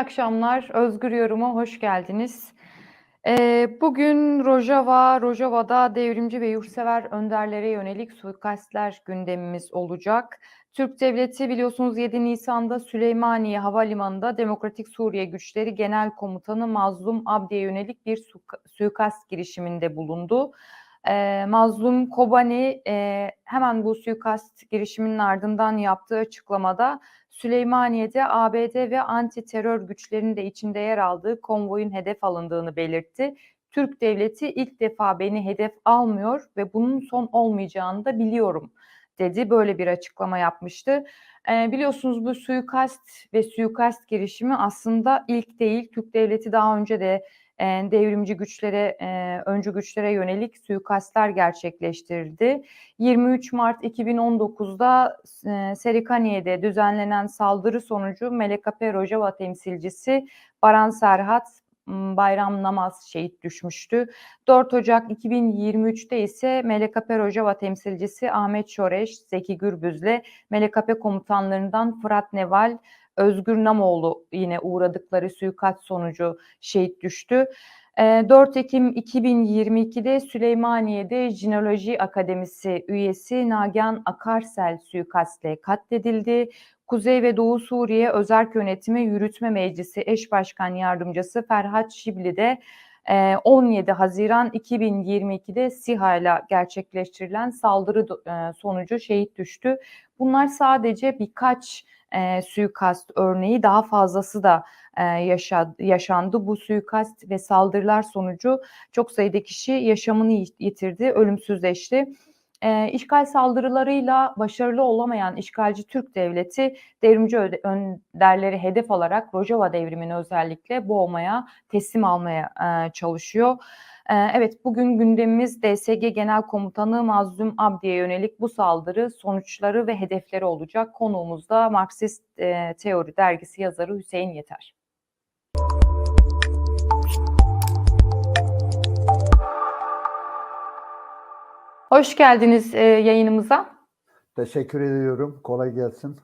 İyi akşamlar. Özgür Yorum'a hoş geldiniz. Ee, bugün Rojava, Rojava'da devrimci ve yurtsever önderlere yönelik suikastler gündemimiz olacak. Türk Devleti biliyorsunuz 7 Nisan'da Süleymaniye Havalimanı'nda Demokratik Suriye Güçleri Genel Komutanı Mazlum Abdi'ye yönelik bir suikast girişiminde bulundu. Ee, Mazlum Kobani e, hemen bu suikast girişiminin ardından yaptığı açıklamada Süleymaniye'de ABD ve anti terör güçlerinin de içinde yer aldığı konvoyun hedef alındığını belirtti. Türk devleti ilk defa beni hedef almıyor ve bunun son olmayacağını da biliyorum dedi. Böyle bir açıklama yapmıştı. E, biliyorsunuz bu suikast ve suikast girişimi aslında ilk değil. Türk devleti daha önce de devrimci güçlere, öncü güçlere yönelik suikastler gerçekleştirildi. 23 Mart 2019'da e, Serikaniye'de düzenlenen saldırı sonucu MLKP Rojava temsilcisi Baran Serhat Bayram Namaz şehit düşmüştü. 4 Ocak 2023'te ise MLKP Rojava temsilcisi Ahmet Şoreş, Zeki Gürbüz'le MLKP komutanlarından Fırat Neval, Özgür Namoğlu yine uğradıkları suikast sonucu şehit düştü. 4 Ekim 2022'de Süleymaniye'de Jinoloji Akademisi üyesi Nagihan Akarsel suikastle katledildi. Kuzey ve Doğu Suriye Özerk Yönetimi Yürütme Meclisi Eş Başkan Yardımcısı Ferhat Şibli de 17 Haziran 2022'de SİHA ile gerçekleştirilen saldırı sonucu şehit düştü. Bunlar sadece birkaç e, suikast örneği daha fazlası da e, yaşa, yaşandı. Bu suikast ve saldırılar sonucu çok sayıda kişi yaşamını yitirdi, ölümsüzleşti. E, işgal saldırılarıyla başarılı olamayan işgalci Türk devleti devrimci önderleri hedef alarak Rojava devrimini özellikle boğmaya, teslim almaya e, çalışıyor. Ee, evet bugün gündemimiz DSG Genel Komutanı Mazlum Abdi'ye yönelik bu saldırı sonuçları ve hedefleri olacak. Konuğumuz da Marksist e, Teori Dergisi yazarı Hüseyin Yeter. Hoş geldiniz e, yayınımıza. Teşekkür ediyorum. Kolay gelsin.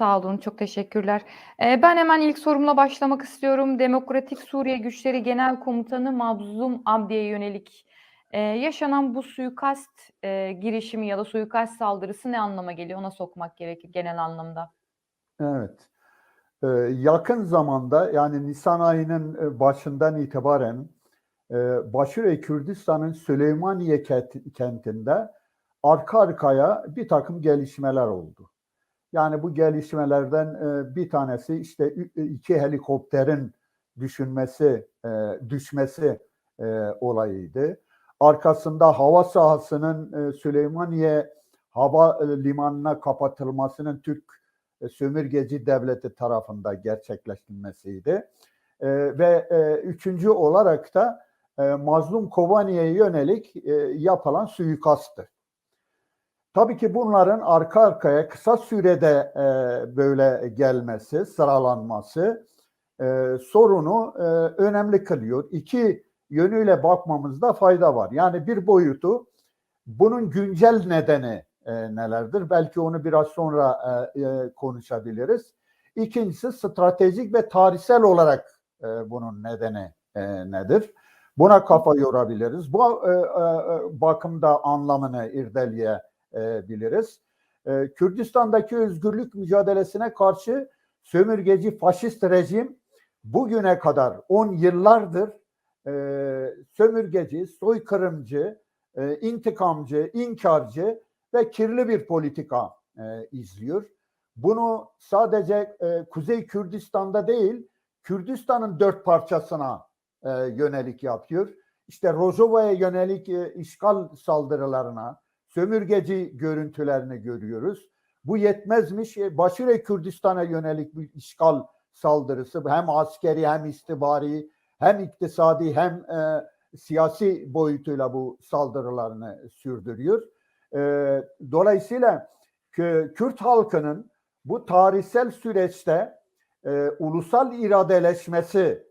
Sağ olun, çok teşekkürler. Ee, ben hemen ilk sorumla başlamak istiyorum. Demokratik Suriye Güçleri Genel Komutanı Mabzum Abdi'ye yönelik e, yaşanan bu suikast e, girişimi ya da suikast saldırısı ne anlama geliyor? Ona sokmak gerekir genel anlamda. Evet. Ee, yakın zamanda yani Nisan ayının e, başından itibaren e, Başure Kürdistan'ın Süleymaniye kentinde arka arkaya bir takım gelişmeler oldu. Yani bu gelişmelerden e, bir tanesi işte e, iki helikopterin düşünmesi, e, düşmesi olayıydı. Arkasında hava sahasının Süleymaniye hava limanına kapatılmasının Türk sömürgeci devleti tarafında gerçekleştirilmesiydi. Ve üçüncü olarak da Mazlum Kobani'ye yönelik yapılan suikasttı. Tabii ki bunların arka arkaya kısa sürede e, böyle gelmesi, sıralanması e, sorunu e, önemli kılıyor. İki yönüyle bakmamızda fayda var. Yani bir boyutu bunun güncel nedeni e, nelerdir? Belki onu biraz sonra e, e, konuşabiliriz. İkincisi stratejik ve tarihsel olarak e, bunun nedeni e, nedir? Buna kafa yorabiliriz. Bu e, e, bakımda anlamını irdeleyebiliriz e, biliriz. E, Kürdistan'daki özgürlük mücadelesine karşı sömürgeci faşist rejim bugüne kadar 10 yıllardır e, sömürgeci, soykırımcı, e, intikamcı, inkarcı ve kirli bir politika e, izliyor. Bunu sadece e, Kuzey Kürdistan'da değil, Kürdistan'ın dört parçasına e, yönelik yapıyor. İşte Rojava'ya yönelik e, işgal saldırılarına, sömürgeci görüntülerini görüyoruz. Bu yetmezmiş. E, Başire Kürdistan'a yönelik bir işgal saldırısı hem askeri hem istibari hem iktisadi hem e, siyasi boyutuyla bu saldırılarını sürdürüyor. E, dolayısıyla Kürt halkının bu tarihsel süreçte e, ulusal iradeleşmesi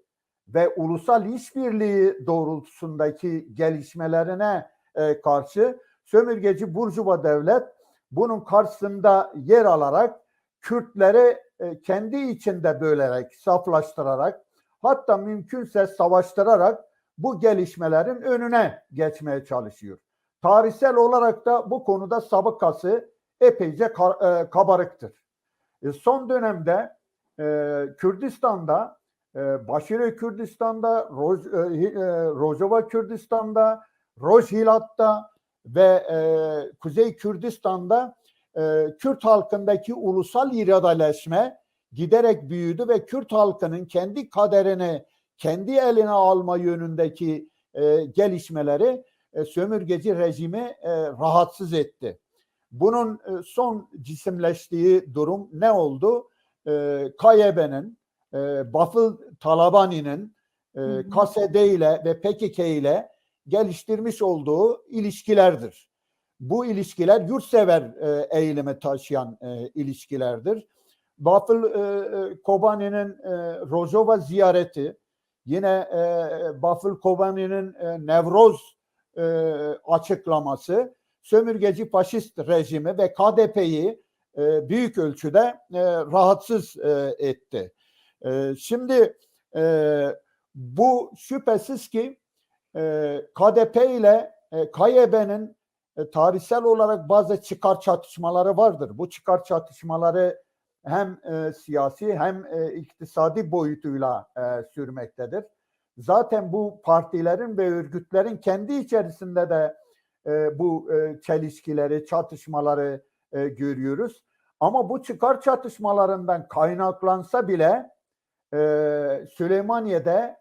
ve ulusal işbirliği doğrultusundaki gelişmelerine e, karşı sömürgeci Burjuva devlet bunun karşısında yer alarak Kürtleri e, kendi içinde bölerek, saflaştırarak hatta mümkünse savaştırarak bu gelişmelerin önüne geçmeye çalışıyor. Tarihsel olarak da bu konuda sabıkası epeyce ka- e, kabarıktır. E, son dönemde Kürdistan'da, e, Başire Kürdistan'da, Roj, Rojava Kürdistan'da, Rojhilat'ta ve e, Kuzey Kürdistan'da e, Kürt halkındaki ulusal iradeleşme giderek büyüdü ve Kürt halkının kendi kaderini kendi eline alma yönündeki e, gelişmeleri e, sömürgeci rejimi e, rahatsız etti. Bunun e, son cisimleştiği durum ne oldu? E, KYB'nin, e, Bafıl Talabani'nin e. KSD ile ve PKK ile geliştirmiş olduğu ilişkilerdir. Bu ilişkiler yurtsever e, eğilimi taşıyan e, ilişkilerdir. Bafıl e, e, Kobani'nin e, Rojava ziyareti, yine e, Bafıl Kobani'nin e, Nevroz e, açıklaması sömürgeci faşist rejimi ve KDP'yi e, büyük ölçüde e, rahatsız e, etti. E, şimdi e, bu şüphesiz ki KDP ile e, KYB'nin e, tarihsel olarak bazı çıkar çatışmaları vardır. Bu çıkar çatışmaları hem e, siyasi hem e, iktisadi boyutuyla sürmektedir. Zaten bu partilerin ve örgütlerin kendi içerisinde de bu çelişkileri, çatışmaları görüyoruz. Ama bu çıkar çatışmalarından kaynaklansa bile e, Süleymaniye'de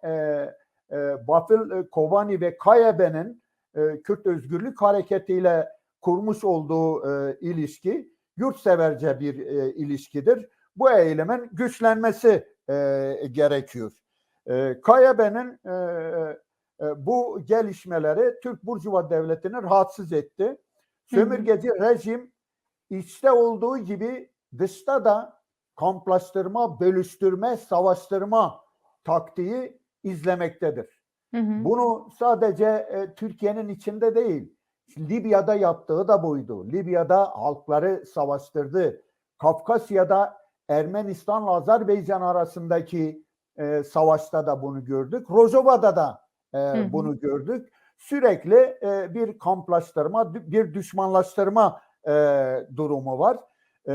e, Bafıl e, Kobani ve KYB'nin e, Kürt Özgürlük Hareketi ile kurmuş olduğu ilişki yurtseverce bir ilişkidir. Bu eylemin güçlenmesi gerekiyor. E, bu gelişmeleri Türk Burjuva Devleti'ni rahatsız etti. Sömürgeci rejim içte olduğu gibi dışta da kamplaştırma, bölüştürme, savaştırma taktiği izlemektedir. Hı hı. Bunu sadece e, Türkiye'nin içinde değil, Libya'da yaptığı da buydu. Libya'da halkları savaştırdı. Kafkasya'da Ermenistan'la Azerbaycan arasındaki e, savaşta da bunu gördük. Rojava'da da e, hı. bunu gördük. Sürekli e, bir kamplaştırma, bir düşmanlaştırma e, durumu var. E,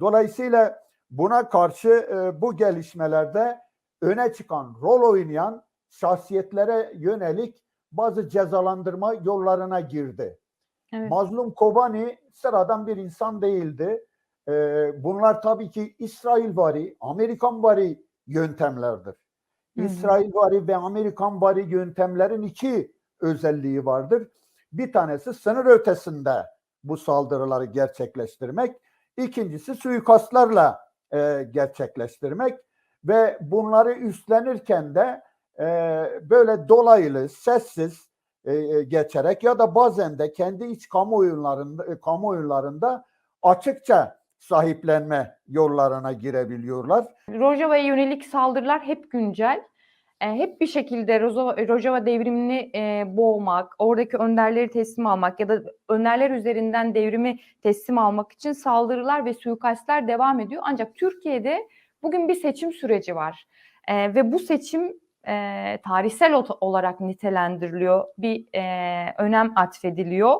dolayısıyla buna karşı e, bu gelişmelerde öne çıkan, rol oynayan şahsiyetlere yönelik bazı cezalandırma yollarına girdi. Evet. Mazlum Kobani sıradan bir insan değildi. Ee, bunlar tabii ki İsrail vari, Amerikan vari yöntemlerdir. Hı hı. İsrail vari ve Amerikan vari yöntemlerin iki özelliği vardır. Bir tanesi sınır ötesinde bu saldırıları gerçekleştirmek. İkincisi suikastlarla e, gerçekleştirmek ve bunları üstlenirken de e, böyle dolaylı, sessiz e, e, geçerek ya da bazen de kendi iç kamuoylarında, e, kamuoylarında açıkça sahiplenme yollarına girebiliyorlar. Rojava'ya yönelik saldırılar hep güncel. E, hep bir şekilde Rojava, Rojava devrimini e, boğmak, oradaki önderleri teslim almak ya da önderler üzerinden devrimi teslim almak için saldırılar ve suikastler devam ediyor. Ancak Türkiye'de bugün bir seçim süreci var E, ve bu seçim e, tarihsel olarak nitelendiriliyor, bir e, önem atfediliyor.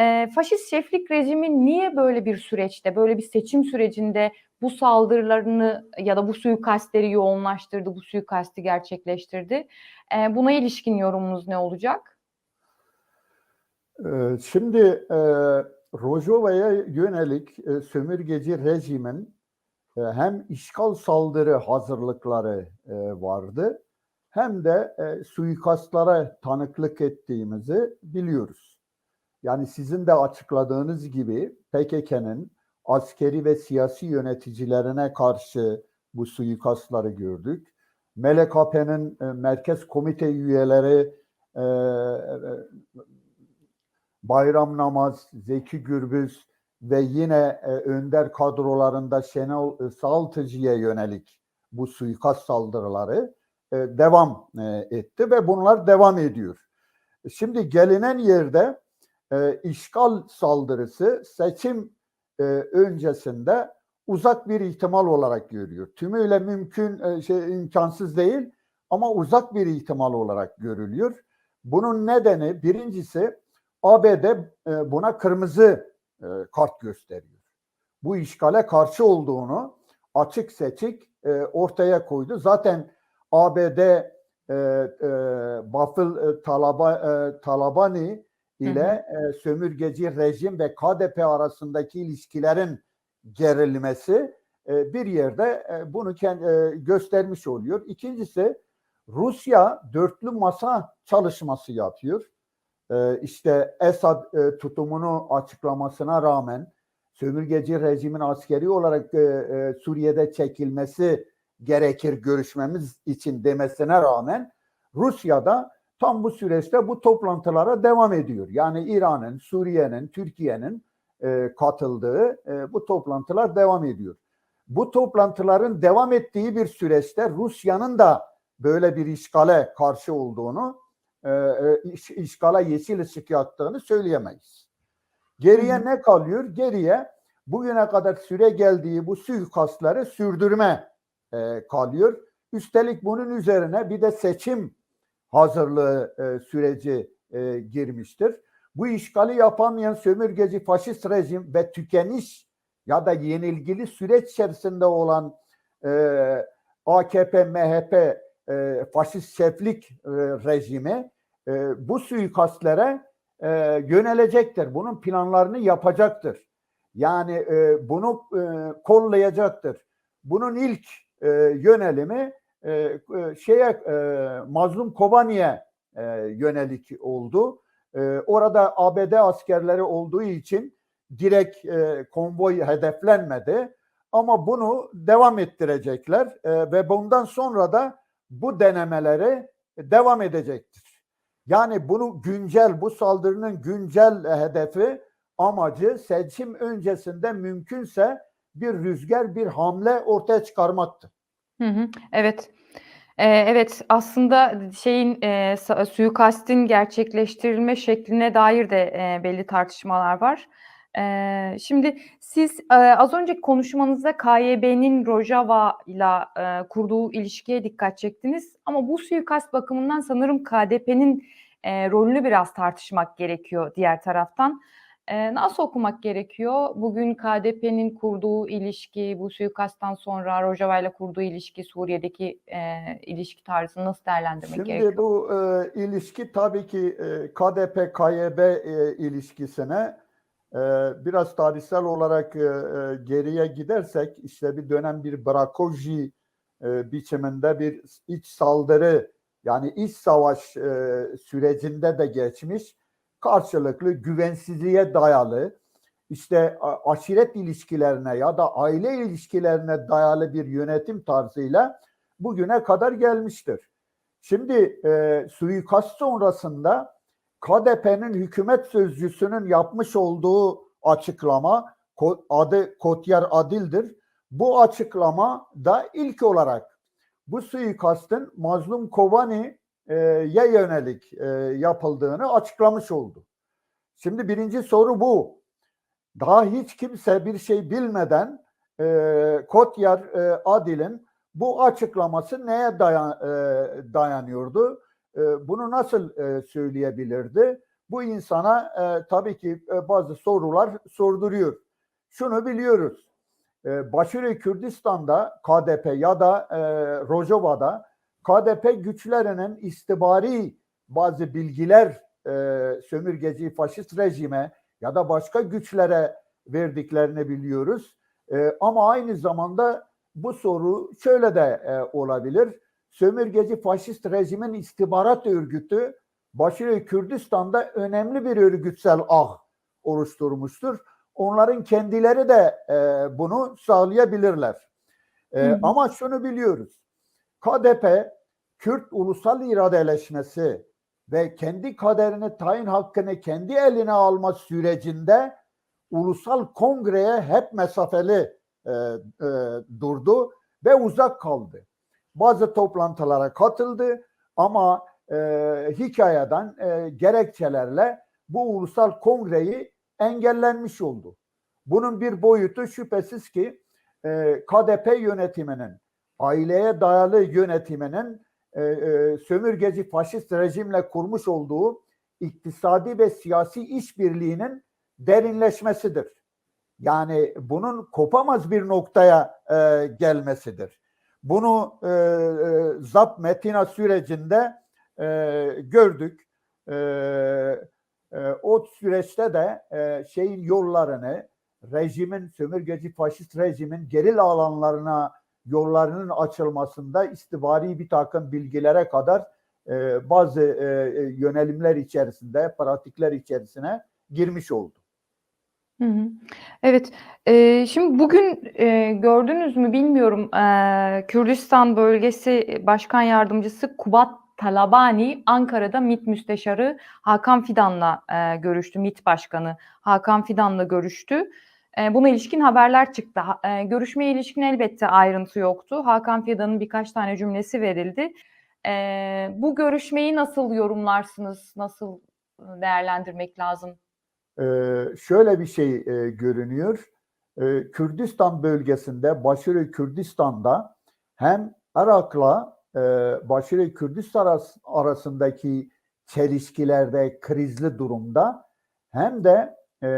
E, faşist şeflik rejimi niye böyle bir süreçte, böyle bir seçim sürecinde bu saldırılarını ya da bu suikastleri yoğunlaştırdı, bu suikasti gerçekleştirdi? E, buna ilişkin yorumunuz ne olacak? Şimdi e, Rojava'ya yönelik e, sömürgeci rejimin hem işgal saldırı hazırlıkları e, vardı hem de e, suikastlara tanıklık ettiğimizi biliyoruz. Yani sizin de açıkladığınız gibi PKK'nın askeri ve siyasi yöneticilerine karşı bu suikastları gördük. MLKP'nin e, merkez komite üyeleri Bayram Namaz, Zeki Gürbüz ve yine e, önder kadrolarında Şenol e, Saltıcı'ya yönelik bu suikast saldırıları e, devam e, etti ve bunlar devam ediyor. Şimdi gelinen yerde e, işgal saldırısı seçim e, öncesinde uzak bir ihtimal olarak görüyor. Tümüyle mümkün e, şey imkansız değil ama uzak bir ihtimal olarak görülüyor. Bunun nedeni birincisi ABD e, buna kırmızı e, kart gösteriyor. Bu işgale karşı olduğunu açık seçik e, ortaya koydu. Zaten ABD e, e, Bafıl e, Talaba, e, Talabani ile e, sömürgeci rejim ve KDP arasındaki ilişkilerin gerilmesi e, bir yerde e, bunu kend- e, göstermiş oluyor. İkincisi Rusya dörtlü masa çalışması yapıyor. E, işte Esad e, tutumunu açıklamasına rağmen sömürgeci rejimin askeri olarak e, e, Suriye'de çekilmesi gerekir görüşmemiz için demesine rağmen Rusya'da tam bu süreçte bu toplantılara devam ediyor. Yani İran'ın, Suriye'nin, Türkiye'nin katıldığı bu toplantılar devam ediyor. Bu toplantıların devam ettiği bir süreçte Rusya'nın da böyle bir işgale karşı olduğunu, iş- işgale yeşil ışık yaktığını söyleyemeyiz. Geriye hı. ne kalıyor? Geriye bugüne kadar süre geldiği bu suikastları sürdürme e, kalıyor. Üstelik bunun üzerine bir de seçim hazırlığı e, süreci e, girmiştir. Bu işgali yapamayan sömürgeci faşist rejim ve tükeniş ya da yenilgili süreç içerisinde olan e, AKP, MHP e, faşist şeflik e, rejimi e, bu suikastlere e, yönelecektir. Bunun planlarını yapacaktır. Yani e, bunu e, kollayacaktır. Bunun ilk e, yönelimi e, e, şeye e, Mazlum Kobani'ye e, yönelik oldu. E, orada ABD askerleri olduğu için direkt e, konvoy hedeflenmedi. Ama bunu devam ettirecekler e, ve bundan sonra da bu denemeleri devam edecektir. Yani bunu güncel, bu saldırının güncel e, hedefi, amacı seçim öncesinde mümkünse bir rüzgar, bir hamle ortaya çıkarmaktı. Hı hı. Evet. Ee, evet aslında şeyin e, suikastin gerçekleştirilme şekline dair de e, belli tartışmalar var. Ee, şimdi siz e, az önceki konuşmanızda KYB'nin Rojava ile kurduğu ilişkiye dikkat çektiniz. Ama bu suikast bakımından sanırım KDP'nin e, rolünü biraz tartışmak gerekiyor diğer taraftan. E, nasıl okumak gerekiyor? Bugün KDP'nin kurduğu ilişki, bu suikasttan sonra Rojava ile kurduğu ilişki, Suriye'deki e, ilişki tarzını nasıl değerlendirmek Şimdi gerekiyor? bu e, ilişki tabii ki e, KDP-KYB e, ilişkisine biraz tarihsel olarak e, e, geriye gidersek işte bir dönem bir Brakoji e, biçiminde bir iç saldırı yani iç savaş sürecinde de geçmiş karşılıklı güvensizliğe dayalı işte aşiret ilişkilerine ya da aile ilişkilerine dayalı bir yönetim tarzıyla bugüne kadar gelmiştir. Şimdi e, suikast sonrasında KDP'nin hükümet sözcüsünün yapmış olduğu açıklama adı Kotyar Adil'dir. Bu açıklama da ilk olarak bu suikastın Mazlum Kobani'ye yönelik e, yapıldığını açıklamış oldu. Şimdi birinci soru bu. Daha hiç kimse bir şey bilmeden e, Kotyar e, Adil'in bu açıklaması neye dayan, e, dayanıyordu? E, bunu nasıl e, söyleyebilirdi? Bu insana e, tabii ki e, bazı sorular sorduruyor. Şunu biliyoruz. E, Başarı Kürdistan'da KDP ya da e, Rojava'da KDP güçlerinin istibari bazı bilgiler sömürgeci faşist rejime ya da başka güçlere verdiklerini biliyoruz. Ama aynı zamanda bu soru şöyle de olabilir. Sömürgeci faşist rejimin istihbarat örgütü Başarı Kürdistan'da önemli bir örgütsel ağ oluşturmuştur. Onların kendileri de e, bunu sağlayabilirler. E, Hı hı. ama şunu biliyoruz. KDP Kürt ulusal iradeleşmesi ve kendi kaderini tayin hakkını kendi eline alma sürecinde ulusal kongreye hep mesafeli e, e, durdu ve uzak kaldı. Bazı toplantılara katıldı ama e, hikayeden e, gerekçelerle bu ulusal kongreyi engellenmiş oldu. Bunun bir boyutu şüphesiz ki e, KDP yönetiminin, aileye dayalı yönetiminin e, e, sömürgeci faşist rejimle kurmuş olduğu iktisadi ve siyasi işbirliğinin derinleşmesidir. Yani bunun kopamaz bir noktaya e, gelmesidir. Bunu e, e, ZAP Metina sürecinde e, gördük. E, e, o süreçte de e, şeyin yollarını, rejimin, sömürgeci faşist rejimin geril alanlarına yollarının açılmasında istihbari bir takım bilgilere kadar e, bazı e, e, yönelimler içerisinde, pratikler içerisine girmiş oldu. Evet, eee, şimdi bugün, eee, gördünüz mü bilmiyorum, eee, Kürdistan Bölgesi Başkan Yardımcısı Kubat Talabani Ankara'da MİT Müsteşarı Hakan Fidan'la eee, görüştü. MİT Başkanı Hakan Fidan'la görüştü. Eee, buna ilişkin haberler çıktı. Ha, görüşmeye ilişkin elbette ayrıntı yoktu. Hakan Fidan'ın birkaç tane cümlesi verildi. Eee, bu görüşmeyi nasıl yorumlarsınız? Nasıl değerlendirmek lazım? Ee, şöyle bir şey e, görünüyor. Ee, Kürdistan bölgesinde, Başarı Kürdistan'da hem Irak'la e, Başarı Kürdistan aras- arasındaki çelişkilerde, krizli durumda hem de e,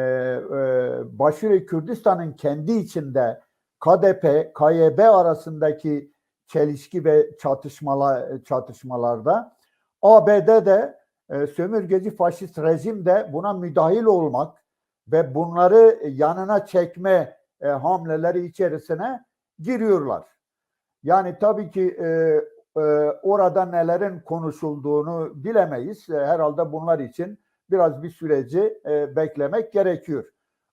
Başarı Kürdistan'ın kendi içinde KDP, KYB arasındaki çelişki ve çatışmalar çatışmalarda ABD'de e, sömürgeci faşist rejim de buna müdahil olmak ve bunları yanına çekme e, hamleleri içerisine giriyorlar. Yani tabii ki e, e, orada nelerin konuşulduğunu bilemeyiz. Herhalde bunlar için biraz bir süreci beklemek gerekiyor.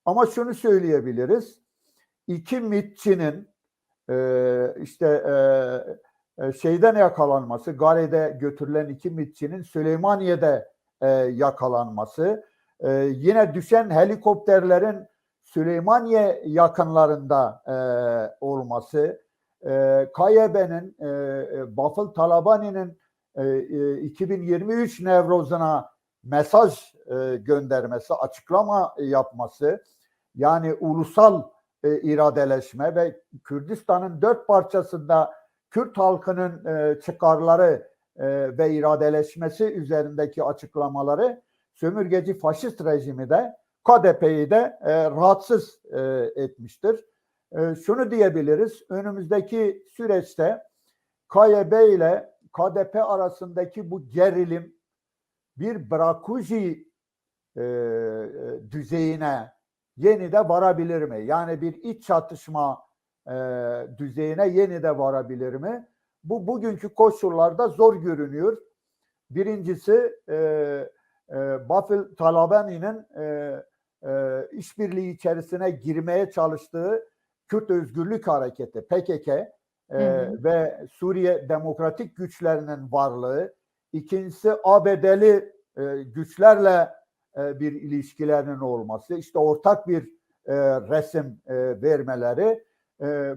Ama şunu söyleyebiliriz. İki mitçinin e, işte şeyden yakalanması, Gare'de götürülen iki mitçinin Süleymaniye'de e, yakalanması, e, yine düşen helikopterlerin Süleymaniye yakınlarında e, olması, e, KYB'nin, Bafıl Talabani'nin e, e, 2023 Nevroz'una mesaj göndermesi, açıklama yapması, yani ulusal iradeleşme ve Kürdistan'ın dört parçasında Kürt halkının e, çıkarları e, ve iradeleşmesi üzerindeki açıklamaları sömürgeci faşist rejimi de KDP'yi de e, rahatsız e, etmiştir. E, şunu diyebiliriz, önümüzdeki süreçte KYB ile KDP arasındaki bu gerilim bir Brakuji e, düzeyine yeni de varabilir mi? Yani bir iç çatışma e, düzeyine yeni de varabilir mi? Bu bugünkü koşullarda zor görünüyor. Birincisi e, e, Bafil Talabani'nin e, e, işbirliği içerisine girmeye çalıştığı Kürt Özgürlük Hareketi PKK e, Hı hı. ve Suriye Demokratik Güçlerinin varlığı. İkincisi ABD'li e, güçlerle e, bir ilişkilerinin olması. İşte ortak bir e, resim e, vermeleri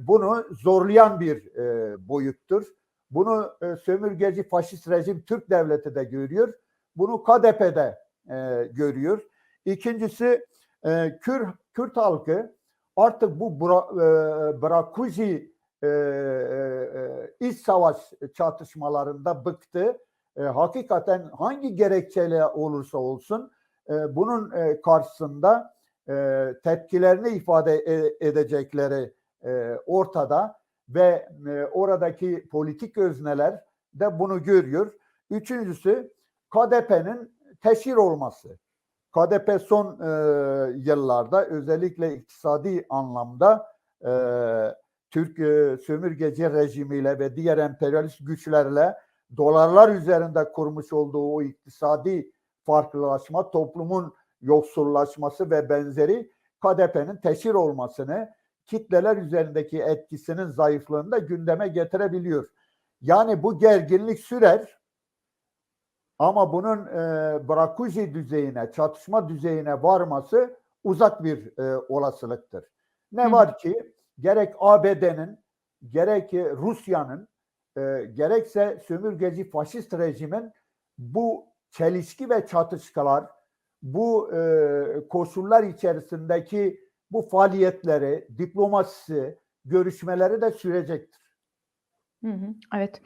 bunu zorlayan bir e, boyuttur. Bunu e, sömürgeci faşist rejim Türk devleti de görüyor. Bunu KDP'de e, görüyor. İkincisi Kürt, Kürt halkı artık bu bra, Brakuji e, iç savaş çatışmalarında bıktı. Hakikaten hangi gerekçeyle olursa olsun bunun karşısında tepkilerini ifade edecekleri e, ortada ve e, oradaki politik özneler de bunu görüyor. Üçüncüsü KDP'nin teşhir olması. KDP son e, yıllarda özellikle iktisadi anlamda e, Türk e, sömürgeci rejimiyle ve diğer emperyalist güçlerle dolarlar üzerinde kurmuş olduğu o iktisadi farklılaşma, toplumun yoksullaşması ve benzeri KDP'nin teşhir olmasını, kitleler üzerindeki etkisinin zayıflığını da gündeme getirebiliyor. Yani bu gerginlik sürer ama bunun e, Brakuji düzeyine, çatışma düzeyine varması uzak bir e, olasılıktır. Ne Hı var ki gerek ABD'nin, gerek e, Rusya'nın, e, gerekse sömürgeci faşist rejimin bu çelişki ve çatışmalar, bu e, koşullar içerisindeki bu faaliyetleri, diplomasisi, görüşmeleri de sürecektir. Hı hı, evet.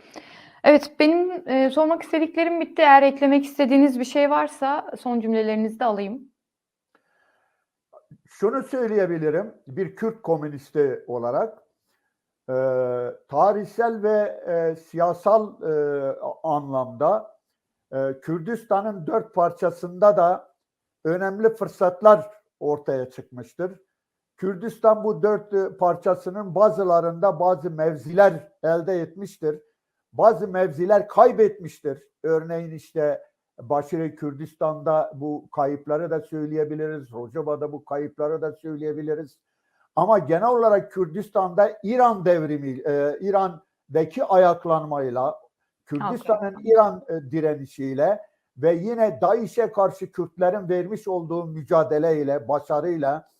Evet, benim e, sormak istediklerim bitti. Eğer eklemek istediğiniz bir şey varsa son cümlelerinizi de alayım. Şunu söyleyebilirim bir Kürt komünisti olarak e, tarihsel ve e, siyasal e, anlamda e, Kürdistan'ın dört parçasında da önemli fırsatlar ortaya çıkmıştır. Kürdistan bu dört parçasının bazılarında bazı mevziler elde etmiştir. Bazı mevziler kaybetmiştir. Örneğin işte Başire Kürdistan'da bu kayıpları da söyleyebiliriz. Rojava'da bu kayıpları da söyleyebiliriz. Ama genel olarak Kürdistan'da İran devrimi, e, İran'daki ayaklanmayla, Kürdistan'ın İran e, direnişiyle ve yine DAEŞ'e karşı Kürtlerin vermiş olduğu mücadeleyle, başarıyla,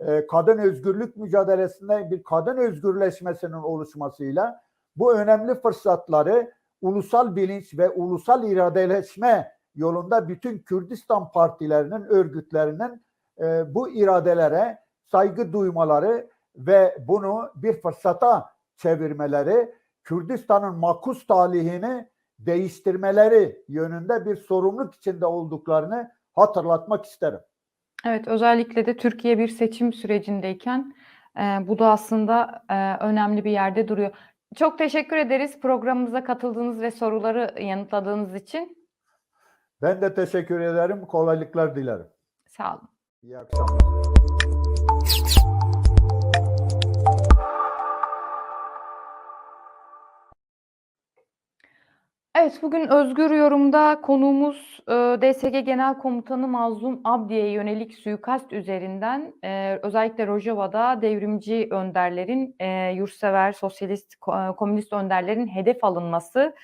e, kadın özgürlük mücadelesinde bir kadın özgürleşmesinin oluşmasıyla bu önemli fırsatları ulusal bilinç ve ulusal iradeleşme yolunda bütün Kürdistan partilerinin, örgütlerinin e, bu iradelere saygı duymaları ve bunu bir fırsata çevirmeleri, Kürdistan'ın makus talihini değiştirmeleri yönünde bir sorumluluk içinde olduklarını hatırlatmak isterim. Evet, özellikle de Türkiye bir seçim sürecindeyken e, bu da aslında e, önemli bir yerde duruyor. Çok teşekkür ederiz programımıza katıldığınız ve soruları yanıtladığınız için. Ben de teşekkür ederim. Kolaylıklar dilerim. Sağ olun. İyi akşamlar. Evet, bugün Özgür Yorum'da konuğumuz e, DSG Genel Komutanı Mazlum Abdi'ye yönelik suikast üzerinden e, özellikle Rojava'da devrimci önderlerin, e, yurtsever, sosyalist, e, komünist önderlerin hedef alınması,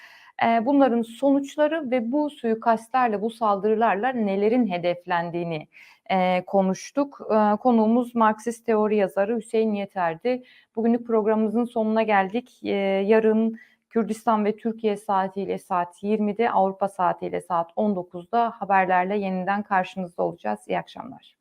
e, bunların sonuçları ve bu suikastlerle, bu saldırılarla nelerin hedeflendiğini e, konuştuk. E, konuğumuz Marksist teori yazarı Hüseyin Yeter'di. Bugünlük programımızın sonuna geldik. E, yarın Kürdistan ve Türkiye saatiyle saat 20'de, Avrupa saatiyle saat 19'da haberlerle yeniden karşınızda olacağız. İyi akşamlar.